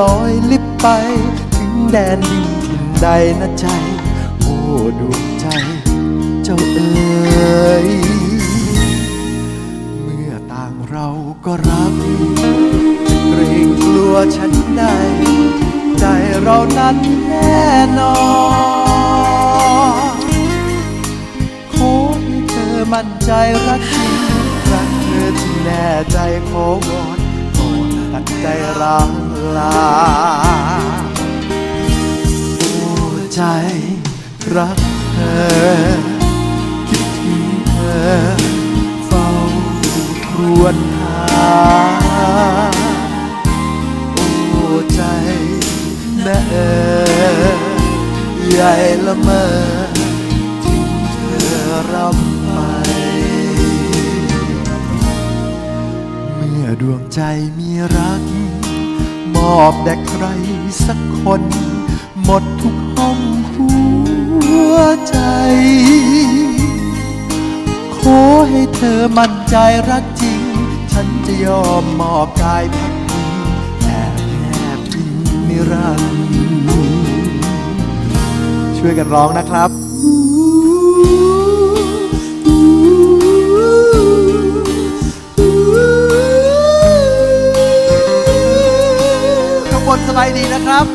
ลอยลิบไป ถึงแดนดินถิ่นใดนะใจ โอ้ดวงใจ เจ้าเอ๋ยเมื่อต่างเราก็รักจะเกรงกลัวฉันใด ใจเรานั้นแน่นอนขอให้เธอมั่นใจรักจริงรักเธอที่แน่ใจขอวอนก่อนตัดใจร้าง ลาโอ้ใจรักเธอ คิดถึงเธอ เฝ้าครวญหาโอ้ใจแม่เอใหญ่ละเมอทิ้งเธอรำไป เมื่อดวงใจมีรัก อบแด่ใครสักคน หมดทุกห้องหัวใจ ขอให้เธอมั่นใจรักจริง ฉันจะยอมมอบกายพักพิงแอบแนบอิงนิรันดร์ช่วยกันร้องนะครับ นสบายดีนะครับ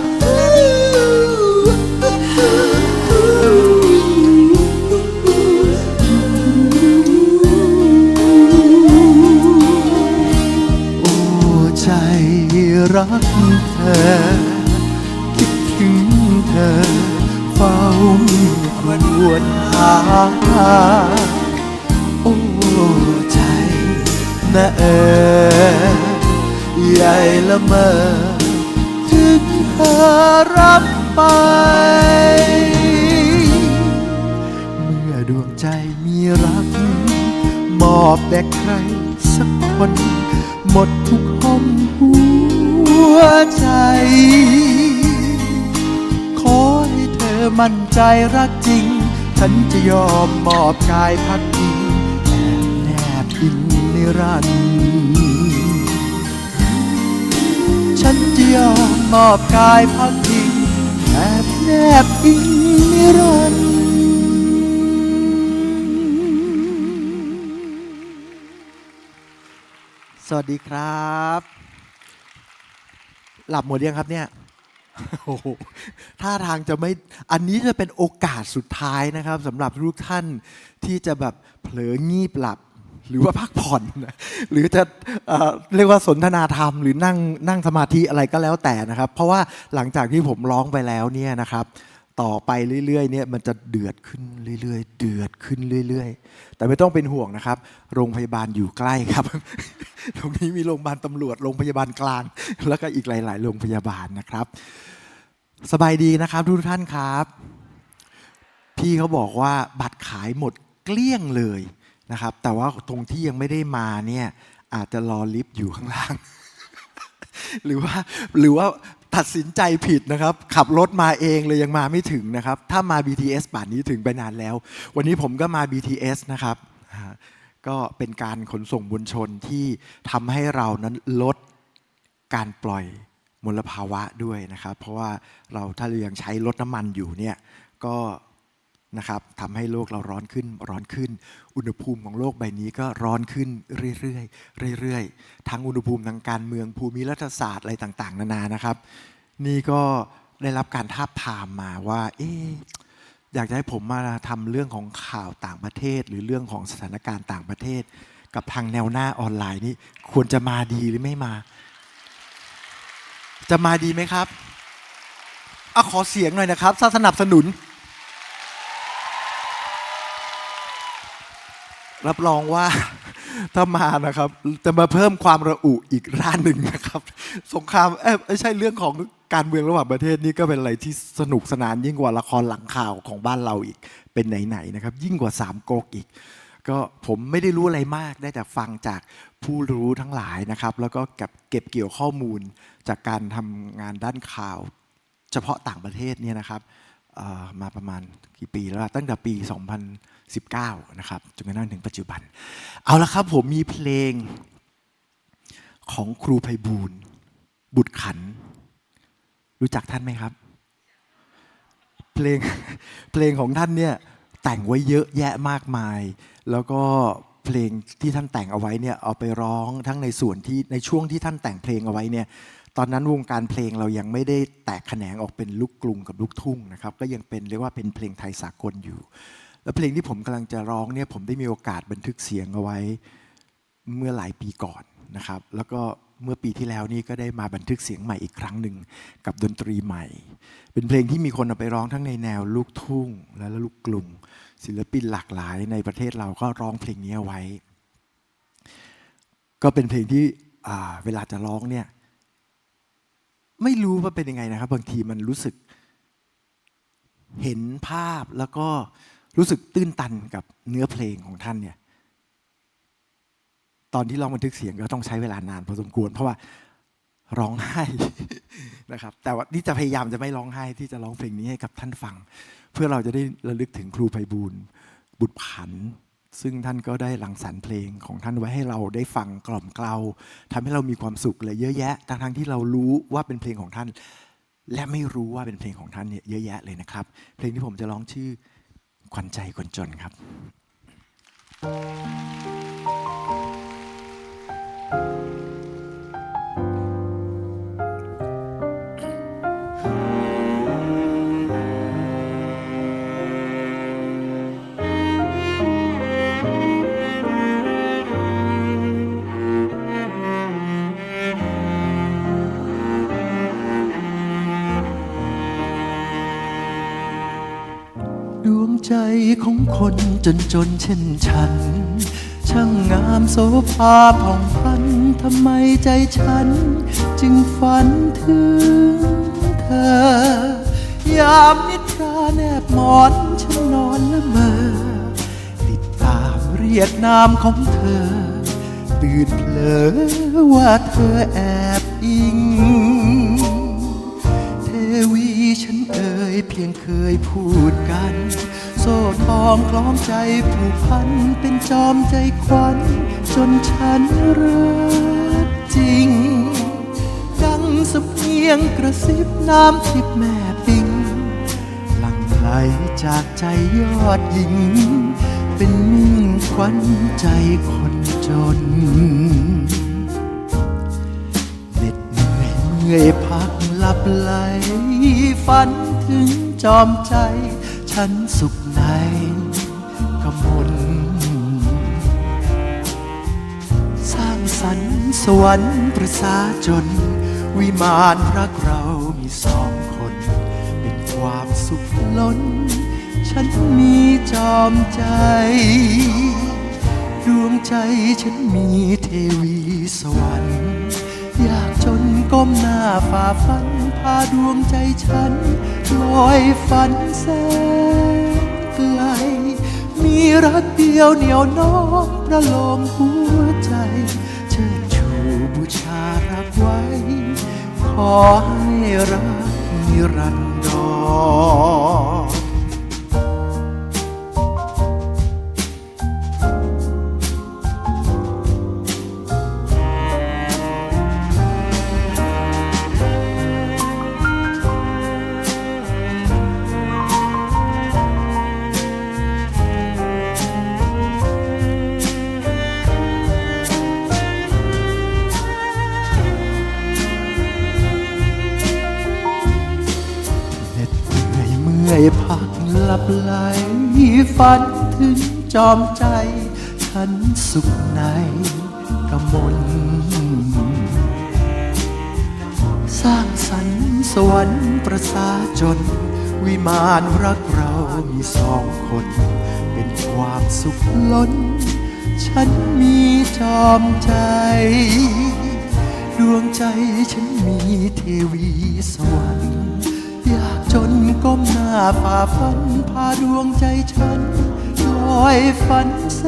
โอ้ใจรักเธอ คิดถึงเธอ เฝ้าครวญหา โอ้ใจนะเออใหญ่ละเมอ อรับไป เมื่อดวงใจมีรัก มอบแด่ใครสักคน หมดทุกห้องหัวใจ ขอให้เธอมั่นใจรักจริง ฉันจะยอมมอบกายพักพิงแอบแนบอิงนิรันดร์ ฉันจะยอมมอบกายพักพิงแอบแนบอิงนิรันดร์สวัสดีครับ หลับหมดยังครับเนี่ยโอ้โหท่าทางจะไม่ อันนี้จะเป็นโอกาสสุดท้ายนะครับสำหรับทุกท่านที่จะแบบเผลองีบหลับ หรือว่าพักผ่อนนะหรือจะเอเรียกว่าสนทนาธรรมหรือนั่งนั่งสมาธิอะไรก็แล้วแต่นะครับ เพราะว่าหลังจากที่ผมร้องไปแล้วเนี่ยนะครับ ต่อไปเรื่อยๆเนี่ยมันจะเดือดขึ้นเรื่อยๆ เดือดขึ้นเรื่อย ๆ แต่ไม่ต้องเป็นห่วงนะครับ โรงพยาบาลอยู่ใกล้ครับ ตรงนี้มีโรงพยาบาลตำรวจโรงพยาบาลกลาง แล้วก็อีกหลาย ๆ โรงพยาบาลนะครับ สบายดีนะครับทุกท่านครับ พี่เขาบอกว่าบัตรขายหมดเกลี้ยงเลย นะครับ แต่ว่าตรงที่ยังไม่ได้มาเนี่ยอาจจะรอลิฟต์อยู่ข้างล่าง หรือว่าหรือว่าตัดสินใจผิดนะครับ ขับรถมาเองเลยยังมาไม่ถึงนะครับ ถ้ามา BTS ป่านนี้ถึงไปนานแล้ว วันนี้ผมก็มา BTS นะครับ ก็เป็นการขนส่งมวลชนที่ทำให้เรานั้นลดการปล่อยมลภาวะด้วยนะครับ เพราะว่าเราถ้าเรายังใช้รถน้ำมันอยู่เนี่ยก็ นะครับทำให้โลกเราร้อนขึ้นร้อนขึ้น อุณหภูมิของโลกใบนี้ก็ร้อนขึ้นเรื่อยๆเรื่อยๆ ทั้งอุณหภูมิทางการเมืองภูมิรัฐศาสตร์อะไรต่างๆ นานานะครับ นี่ก็ได้รับการทาบทามมาว่าเอ๊อยากจะให้ผมมาทำเรื่องของข่าวต่างประเทศ หรือเรื่องของสถานการณ์ต่างประเทศ กับทางแนวหน้าออนไลน์นี่ควรจะมาดีหรือไม่มา จะมาดีไหมครับอขอเสียงหน่อยนะครับถ้าสนับสนุน รับรองว่าถ้ามานะครับ จะมาเพิ่มความระอุอีกร้านหนึ่งนะครับ สงครามเอ้ยไม่ใช่เรื่องของการเมืองระหว่างประเทศนี่ก็เป็นอะไรที่สนุกสนานยิ่งกว่าละครหลังข่าวของบ้านเราอีกเป็นไหนๆนะครับ ยิ่งกว่าสามก๊กอีก ก็ผมไม่ได้รู้อะไรมากได้แต่ฟังจากผู้รู้ทั้งหลายนะครับ แล้วก็เก็บเกี่ยวข้อมูลจากการทำงานด้านข่าว เฉพาะต่างประเทศเนี่ยนะครับ มาประมาณกี่ปีแล้วล่ะตั้งแต่ปี 2019 นะครับจนกระทั่งถึงปัจจุบัน เอาละครับผมมีเพลงของครูไพบูลย์บุตรขัน รู้จักท่านไหมครับ เพลงเพลงของท่านเนี่ยแต่งไว้เยอะแยะมากมาย แล้วก็เพลงที่ท่านแต่งเอาไว้เนี่ยเอาไปร้องทั้งในส่วนที่ในช่วงที่ท่านแต่งเพลงเอาไว้เนี่ย ตอนนั้นวงการเพลงเรายังไม่ได้แตกแขนงออกเป็นลูกกรุงกับลูกทุ่งนะครับก็ยังเป็นเรียกว่าเป็นเพลงไทยสากลอยู่ แล้วเพลงที่ผมกำลังจะร้องเนี่ยผมได้มีโอกาสบันทึกเสียงเอาไว้เมื่อหลายปีก่อนนะครับแล้วก็เมื่อปีที่แล้วนี่ก็ได้มาบันทึกเสียงใหม่อีกครั้งหนึ่งกับดนตรีใหม่ เป็นเพลงที่มีคนเอาไปร้องทั้งในแนวลูกทุ่งและลูกกรุงศิลปินหลากหลายในประเทศเราก็ร้องเพลงนี้เอาไว้ ก็เป็นเพลงที่เวลาจะร้องเนี่ย ไม่รู้ว่าเป็นยังไงนะครับ บางทีมันรู้สึกเห็นภาพแล้วก็รู้สึกตื้นตันกับเนื้อเพลงของท่านเนี่ยตอนที่ร้องบันทึกเสียงก็ต้องใช้เวลานานพอสมควร เพราะว่าร้องไห้นะครับ แต่ว่านี่จะพยายามจะไม่ร้องไห้ที่จะร้องเพลงนี้ให้กับท่านฟัง เพื่อเราจะได้ระลึกถึงครูไพบูลย์บุตรผัน ซึ่งท่านก็ได้หลังสรรเพลงของท่านไว้ให้เราได้ฟังกล่อมเกลาทำให้เรามีความสุขเลยเยอะแยะทั้งทั้งที่เรารู้ว่าเป็นเพลงของท่าน และไม่รู้ว่าเป็นเพลงของท่านเนี่ยเยอะแยะเลยนะครับ เพลงที่ผมจะร้องชื่อขวัญใจคนจนครับดว ใจของคนจนจนเช่นฉัน ช่างงามโสภาผ่องพันทำไมใจฉัน จึงฝันถึงเธอยามนิทราแนบหมอนฉันนอนละเมอ ติดตามเรียกนามของเธอ ตื่นเผลอว่าเธอแอบอิง เทวีฉันเอ่ยเพียงเคยพูดกัน โซ่ทองคล้องใจผูกพัน เป็นจอมใจควันจนฉันรักจริง ดังสเพียงกระซิบน้ำทิพแม่ปิงหลั่งไหลจากใจยอดหญิง เป็นมิ่งขวัญใจคนจนเหน็ดเหนื่อยเมื่อยพักหลับไหลฝันถึงจอมใจฉันสุข สวรรค์ประสาจน วิมานรักเรามีสองคน เป็นความสุขล้น ฉันมีจอมใจดวงใจฉันมีเทวีสวรรค์ อยากจนก้มหน้าฝ่าฟัน พาดวงใจฉันลอยฝันแสนไกล มีรักเดียวเหนียวน้อมประโลมหัว ขอให้รักนิรันดร ไหลฝันถึงจอมใจ ฉันสุขในกมลสร้างสรรค์สวรรค์ประสาจน วิมานรักเรามีสองคน เป็นความสุขล้น ฉันมีจอมใจ ดวงใจฉันมีเทวีสวรรค์ จนก้มหน้าฝ่าฟันพาดวงใจฉันลอยฝันแส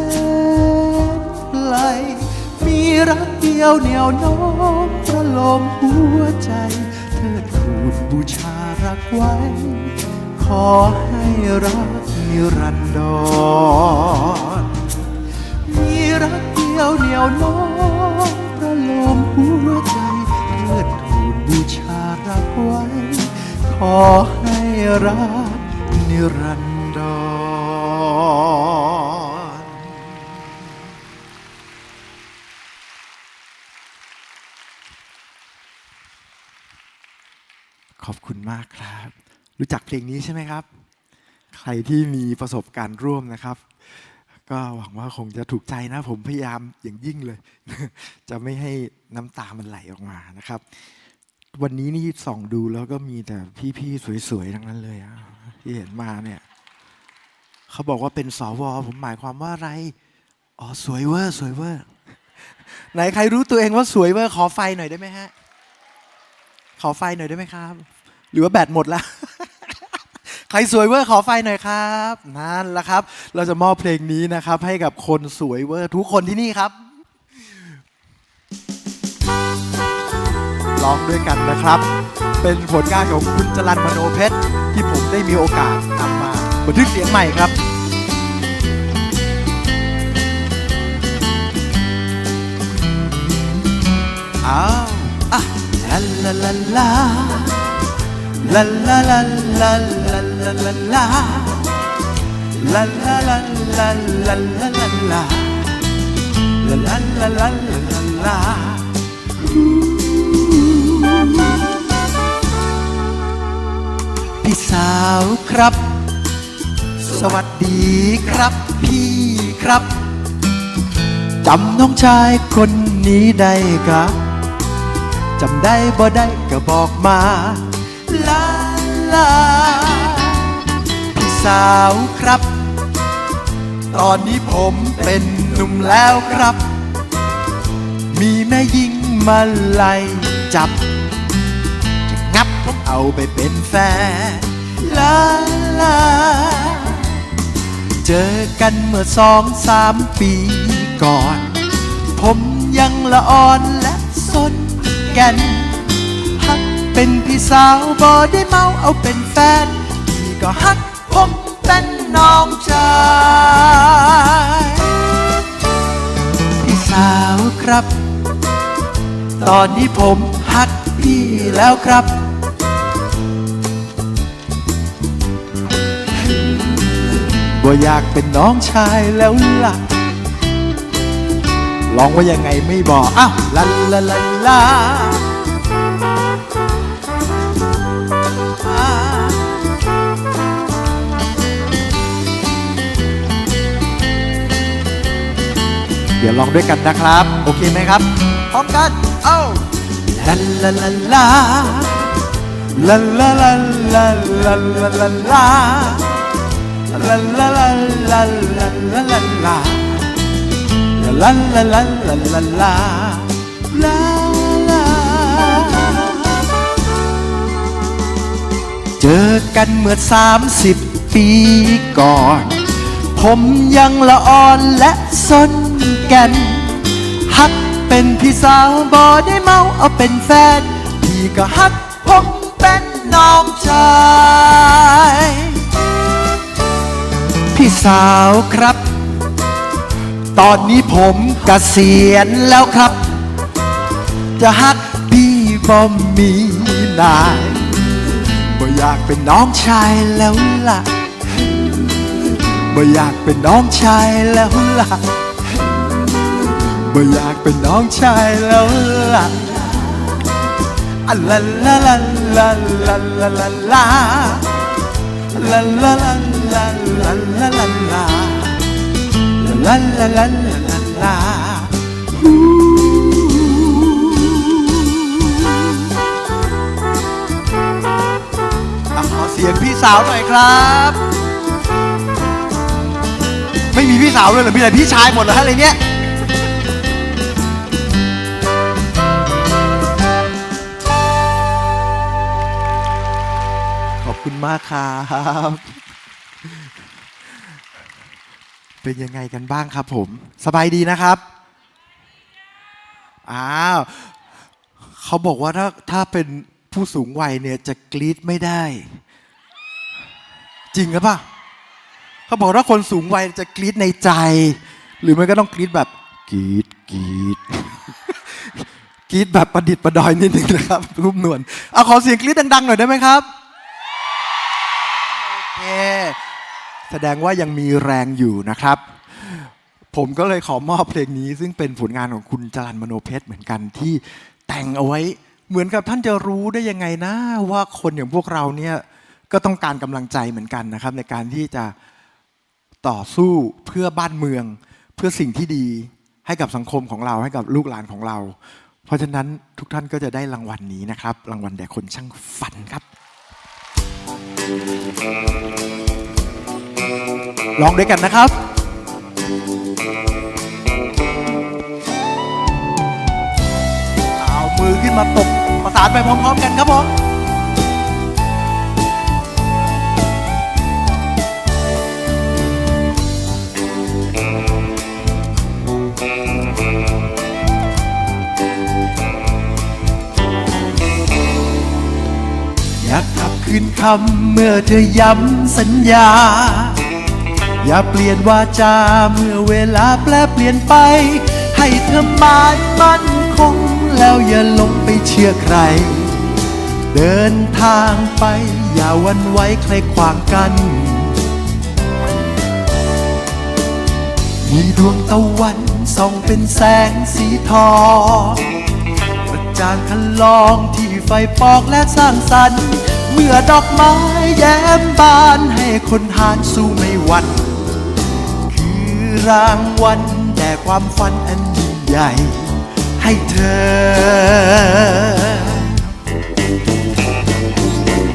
นไกลมีรักเดียวเหนียวน้อมประลมหัวใจ เธอทูลบูชารักไว้ ขอให้รักนิรันดรมีรักเดียวเหนียวน้องประลมหัวใจ รักนิรันดรขอบคุณมากครับ รู้จักเพลงนี้ใช่ไหมครับ ใครที่มีประสบการณ์ร่วมนะครับ ก็หวังว่าคงจะถูกใจนะ ผมพยายามอย่างยิ่งเลย จะไม่ให้น้ำตามันไหลออกมานะครับ วันนี้นี่ส่องดูแล้วก็มีแต่พี่ๆสวยๆทั้งนั้นเลยอะที่เห็นมาเนี่ยเขาบอกว่าเป็นสวผมหมายความว่าอะไรอ๋อสวยเวอร์สวยเวอร์ไหนใครรู้ตัวเองว่าสวยเวอร์ขอไฟหน่อยได้ไหมฮะ ขอไฟหน่อยได้ไหมครับ หรือว่าแบตหมดแล้วใครสวยเวอร์ขอไฟหน่อยครับนั่นแหละครับ เราจะมอบเพลงนี้นะครับ ให้กับคนสวยเวอร์ทุกคนที่นี่ครับ ร้องด้วยกันนะครับ เป็นผลงานของคุณจรันมโนเพชร ที่ผมได้มีโอกาสนำมาบันทึกเสียงใหม่ครับอ้าวอะลาลาลาลา La la la la la la la la La la la la la la la la La la la la la la la พี่สาวครับ สวัสดีครับพี่ครับจำน้องชายคนนี้ได้ครับจำได้บ่ได้ก็บอกมาลาลาพี่สาวครับ ตอนนี้ผมเป็นหนุ่มแล้วครับ มีแม่ยิงมาไล่จับ ผมเอาไปเป็นแฟนลาลา เจอกันเมื่อสองสามปีก่อน ผมยังละอ่อนและสนแกันฮักเป็นพี่สาวบอได้เมาเอาเป็นแฟนพี่ก็ฮักผมเป็นน้องชายพี่สาวครับ ตอนนี้ผมฮักพี่แล้วครับ บ่อยากเป็นน้องชายแล้วล่ะลองว่ายังไงไม่บอกอ้าวลาลาลาลาอ่าเดี๋ยวลองด้วยกันนะครับ โอเคไหมครับ พร้อมกัน เอ้าลาลาลาลาลาลาลาลาลาลา ลาลา La la la la la la la la La la la la la la la La la เจอกันเมื่อ30ปีก่อน ผมยังละอ่อนและสนแกัน ฮักเป็นพี่สาวบอได้เมาเอาเป็นแฟน พี่ก็ฮักผมเป็นน้องชาย พี่สาวครับ ตอนนี้ผมกเกษียณแล้วครับ จะฮักพี่บ่มีนายบ่อยากเป็นน้องชายแล้วล่ะบ่อยากเป็นน้องชายแล้วล่ะบ่อยากเป็นน้องชายแล้วล่ะอะลาลาลาลาลาลาลาลา La la la la la la la la La la la la la la ขอเสียงพี่สาวหน่อยครับ ไม่มีพี่สาวเลยเหรอมีแต่พี่ชายหมดเหรอฮะอะไรเนี้ยขอบคุณมากครับ เป็นยังไงกันบ้างครับผม สบายดีนะครับ อ้าว เขาบอกว่าถ้าถ้าเป็นผู้สูงวัยเนี่ยจะกรี๊ดไม่ได้ จริงหรือเปล่าเขาบอกว่าคนสูงวัยจะกรี๊ดในใจ หรือไม่ก็ต้องกรี๊ดแบบกรี๊ดกรี๊ดกรี๊ดแบบประดิษฐ์ประดอยนิดนึงนะครับรุ่มนวลเอาขอเสียงกรี๊ดดังๆหน่อยได้ไหมครับ โอเค แสดงว่ายังมีแรงอยู่นะครับ ผมก็เลยขอมอบเพลงนี้ ซึ่งเป็นผลงานของคุณจรันมโนเพชรเหมือนกันที่แต่งเอาไว้ เหมือนกับท่านจะรู้ได้ยังไงนะว่าคนอย่างพวกเราเนี่ยก็ต้องการกำลังใจเหมือนกันนะครับ ในการที่จะต่อสู้เพื่อบ้านเมือง เพื่อสิ่งที่ดีให้กับสังคมของเราให้กับลูกหลานของเรา เพราะฉะนั้นทุกท่านก็จะได้รางวัลนี้นะครับ รางวัลแด่คนช่างฝันครับ ลองด้วยกันนะครับเอามือขึ้นมาตบประสานไปพร้อมๆ กันครับผมอยากกลับคืนคำเมื่อเธอย้ำสัญญา อย่าเปลี่ยนวาจาเมื่อเวลาแปลเปลี่ยนไป ให้เธอหมายมั่นคง แล้วอย่าหลงไปเชื่อใคร เดินทางไป อย่าวันไว้ใครขวางกัน มีดวงตะวันส่องเป็นแสงสีทองกระจางคันลองที่ไฟปอกและสร้างสรรค์เมื่อดอกไม้แย้มบานให้คนหานสู้ไม่หวั่น คือรางวัลแด่ความฝันอันยิ่งใหญ่ ให้เธอ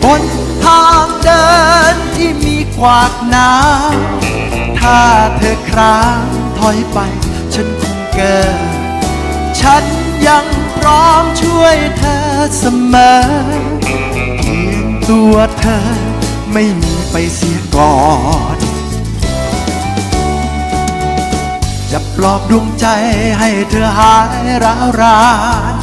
บนทางเดินที่มีขวากน้ำถ้าเธอครางถอยไป ฉันคงเกิด ฉันยังพร้อมช่วยเธอเสมอเพียงตัวเธอไม่มีไปเสียก่อน จะปลอบดวงใจให้เธอหายร้าวราน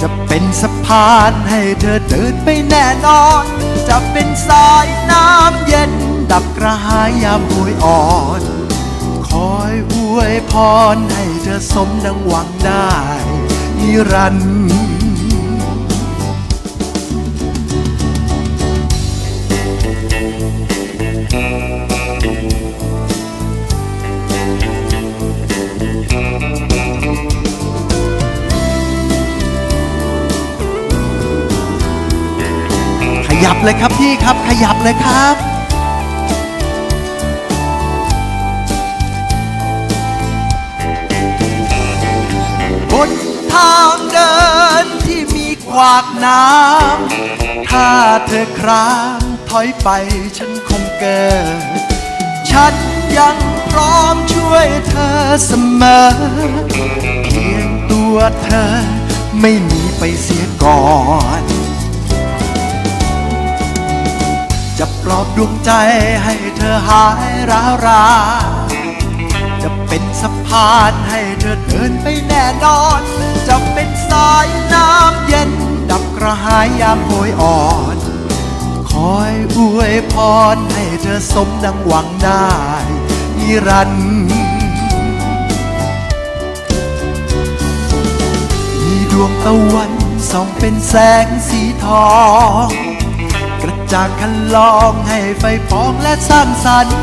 จะเป็นสะพานให้เธอเดินไปแน่นอน จะเป็นสายน้ำเย็น ดับกระหายยามหวยอ่อน คอยอวยพรให้เธอสมดังหวังได้นิรันดร์ ยับเลยครับพี่ครับ ขยับเลยครับ บนทางเดินที่มีขวากน้ำถ้าเธอครางถอยไปฉันคงเกิด ฉันยังพร้อมช่วยเธอเสมอ เพียงตัวเธอไม่มีไปเสียก่อน จะปลอบดวงใจให้เธอหายร้าวรา จะเป็นสะพานให้เธอเดินไปแน่นอน จะเป็นสายน้ำเย็น ดับกระหายยามโหยอ่อน คอยอวยพรให้เธอสมดังหวังได้นิรันดร์มีดวงตะวันส่องเป็นแสงสีทอง กระจางคันลองให้ไฟปองและสร้างสรรค์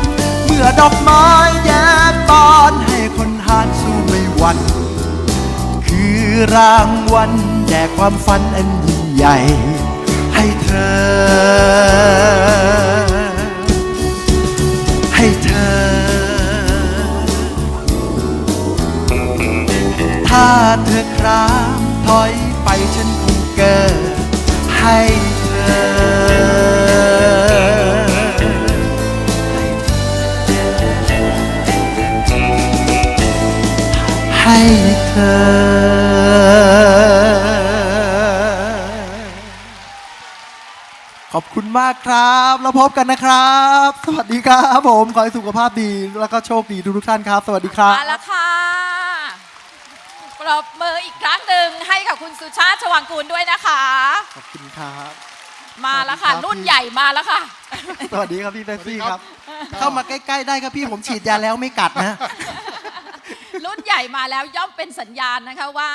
เมื่อดอกไม้แย้มบานให้คนหานสู้ไม่หวันคือรางวัลแด่ความฝันอันยิ่งใหญ่ ให้เธอ ให้เธอ ถ้าเธอครามถอยไปฉันคงเกิดให้ อขอบคุณมากครับ แล้วพบกันนะครับ สวัสดีครับผม ขอให้สุขภาพดี แล้วก็โชคดีทุกๆท่านครับ สวัสดีครับ มาแล้วค่ะปรบมืออีกครั้งหนึ่งให้กับคุณสุชาติชวังกูลด้วยนะคะ ขอบคุณครับ มาแล้วค่ะสวัสดีครับรุ่นใหญ่มาแล้วค่ะ สวัสดีครับพี่เป๊ปซี่สวัสดีคครัรับบเข้ามาใกล้ ๆ ได้ครับพี่ผมฉีดยาแล้วไม่กัดนะรุ่นให ญ่มาแล้วย่อมเป็นสัญญาณนะคะว่า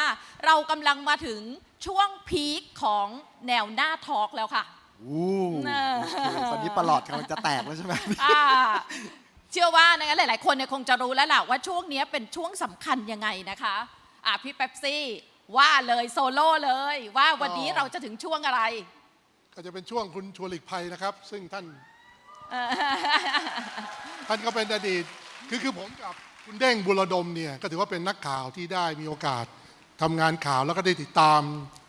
เรากำลังมาถึงช่วงพีคของแนวหน้าทอล์กแล้วค่ะอู้น่าโอเคตอนนี้ประหลอดกำลังจะแตกแล้วใช่ไหมอ่าเชื่อว่านะคะหลาย ๆ คนเนี่ยคงจะรู้แล้วล่ะว่าช่วงนี้เป็นช่วงสำคัญยังไงนะคะอะพี่เป๊ปซี่ว่าเลยโซโล่เลย ว่าวันนี้เราจะถึงช่วงอะไร ก็จะเป็นช่วงคุณชวนหลีกภัยนะครับ ซึ่งท่านเออท่านก็เป็นอดีต คือคือผมกับ คุณเด้งบุรดมเนี่ยก็ถือว่าเป็นนักข่าวที่ได้มีโอกาสทำงานข่าวแล้วก็ได้ติดตาม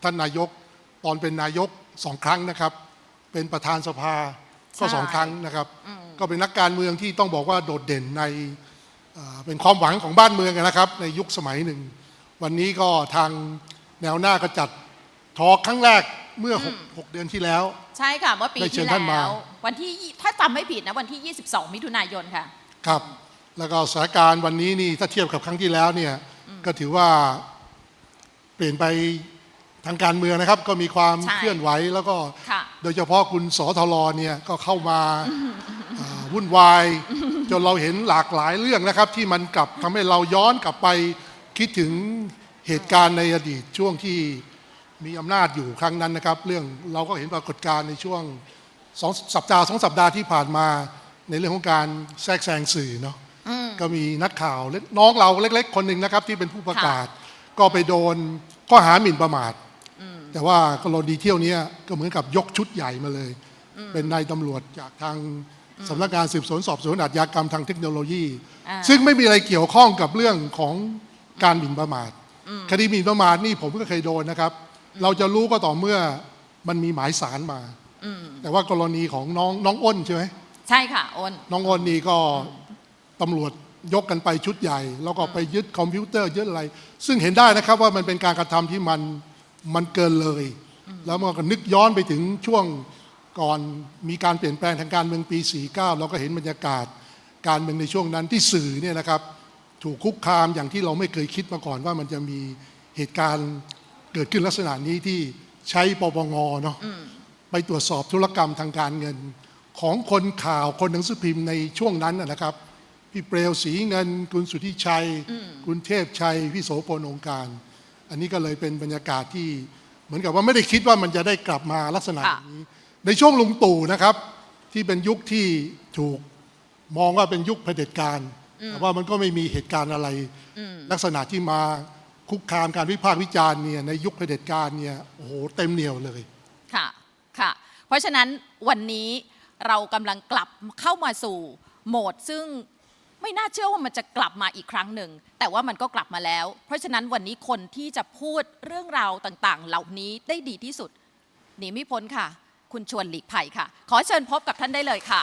ท่านนายก ตอนเป็นนายกสองครั้งนะครับ เป็นประธานสภาก็ใช่สองครั้งนะครับ ก็เป็นนักการเมืองที่ต้องบอกว่าโดดเด่นในเอ่อเป็นความหวังของบ้านเมืองนะครับ ในยุคสมัยหนึ่ง วันนี้ก็ทางแนวหน้าก็จัดทอล์กครั้งแรกเมื่อหกหกเดือนที่แล้ว ใช่ค่ะ เมื่อปีได้เชิที่ญท่านมาแล้ว วันที่ถ้าจำไม่ผิดนะ วันที่ 22 มิถุนายนค่ะ ครับ แล้วก็สถานการณ์วันนี้นี่ถ้าเทียบกับครั้งที่แล้วเนี่ยก็ถือว่าเปลี่ยนไปทางการเมืองนะครับ ก็มีความใช่เคลื่อนไหวแล้วก็ค่ะโดยเฉพาะคุณสอทรเนี่ยก็เข้ามาอ่าวุ่นวาย จนเราเห็นหลากหลายเรื่องนะครับ ที่มันกลับทำให้เราย้อนกลับไปคิดถึงเหตุการณ์ในอดีตช่วงที่มีอำนาจอยู่ครั้งนั้นนะครับ เรื่องเราก็เห็นปรากฏการณ์ในช่วงสองสัปดาห์สองสัปดาห์ที่ผ่านมาในเรื่องของการแทรกแซงสื่อเนาะ ก็มีนักข่าวเล็กน้องเราเล็ก ๆ คนหนึ่งนะครับ ที่เป็นผู้ประกาศ ก็ไปโดนข้อหาหมิ่นประมาทแต่ว่ากรณีเที่ยวเนี้ยก็เหมือนกับยกชุดใหญ่มาเลย เป็นนายตำรวจจากทางสำนักงานสืบสวนสอบสวนอาชญากรรมทางเทคโนโลยีอ่าซึ่งไม่มีอะไรเกี่ยวข้องกับเรื่องของการหมิ่นประมาทคดีหมิ่นประมาทนี่ผมก็เคยโดนนะครับ เราจะรู้ก็ต่อเมื่อมันมีหมายสารมาแต่ว่ากรณีของน้องน้องอ้นใช่ไหมใช่ค่ะอ้นน้องอ้นนี่ก็ ตำรวจยกกันไปชุดใหญ่ แล้วก็ไปยึดคอมพิวเตอร์ยึดอะไร ซึ่งเห็นได้นะครับว่ามันเป็นการกระทำที่มันมันเกินเลย แล้วมันก็นึกย้อนไปถึงช่วงก่อนมีการเปลี่ยนแปลงทางการเมืองปี 49 เราก็เห็นบรรยากาศการเมืองในช่วงนั้นที่สื่อเนี่ยนะครับถูกคุกคามอย่างที่เราไม่เคยคิดมาก่อนว่ามันจะมีเหตุการณ์เกิดขึ้นลักษณะนี้ที่ใช้ปปงเนาะไปตรวจสอบธุรกรรมทางการเงิน ของคนข่าวคนหนังสือพิมพ์ในช่วงนั้นนะนะครับ พี่เปลวสีเงิน คุณสุทธิชัย คุณเทพชัย พี่โสพลองค์การ อันนี้ก็เลยเป็นบรรยากาศที่เหมือนกับว่าไม่ได้คิดว่ามันจะได้กลับมาลักษณะค่ะอย่างนี้ ในช่วงลุงตู่นะครับ ที่เป็นยุคที่ถูกมองว่าเป็นยุคเผด็จการแต่ว่ามันก็ไม่มีเหตุการณ์อะไร ลักษณะที่มาคุกคามการวิพากษ์วิจารณ์เนี่ยในยุคเผด็จการเนี่ยโอ้โหเต็มเหนียวเลยค่ะค่ะเพราะฉะนั้นวันนี้เรากำลังกลับเข้ามาสู่โหมดซึ่ง ไม่น่าเชื่อว่ามันจะกลับมาอีกครั้งหนึ่ง แต่ว่ามันก็กลับมาแล้ว เพราะฉะนั้นวันนี้คนที่จะพูดเรื่องราวต่างๆ เหล่านี้ได้ดีที่สุดหนีไม่พ้นค่ะ คุณชวนหลีกภัยค่ะ ขอเชิญพบกับท่านได้เลยค่ะ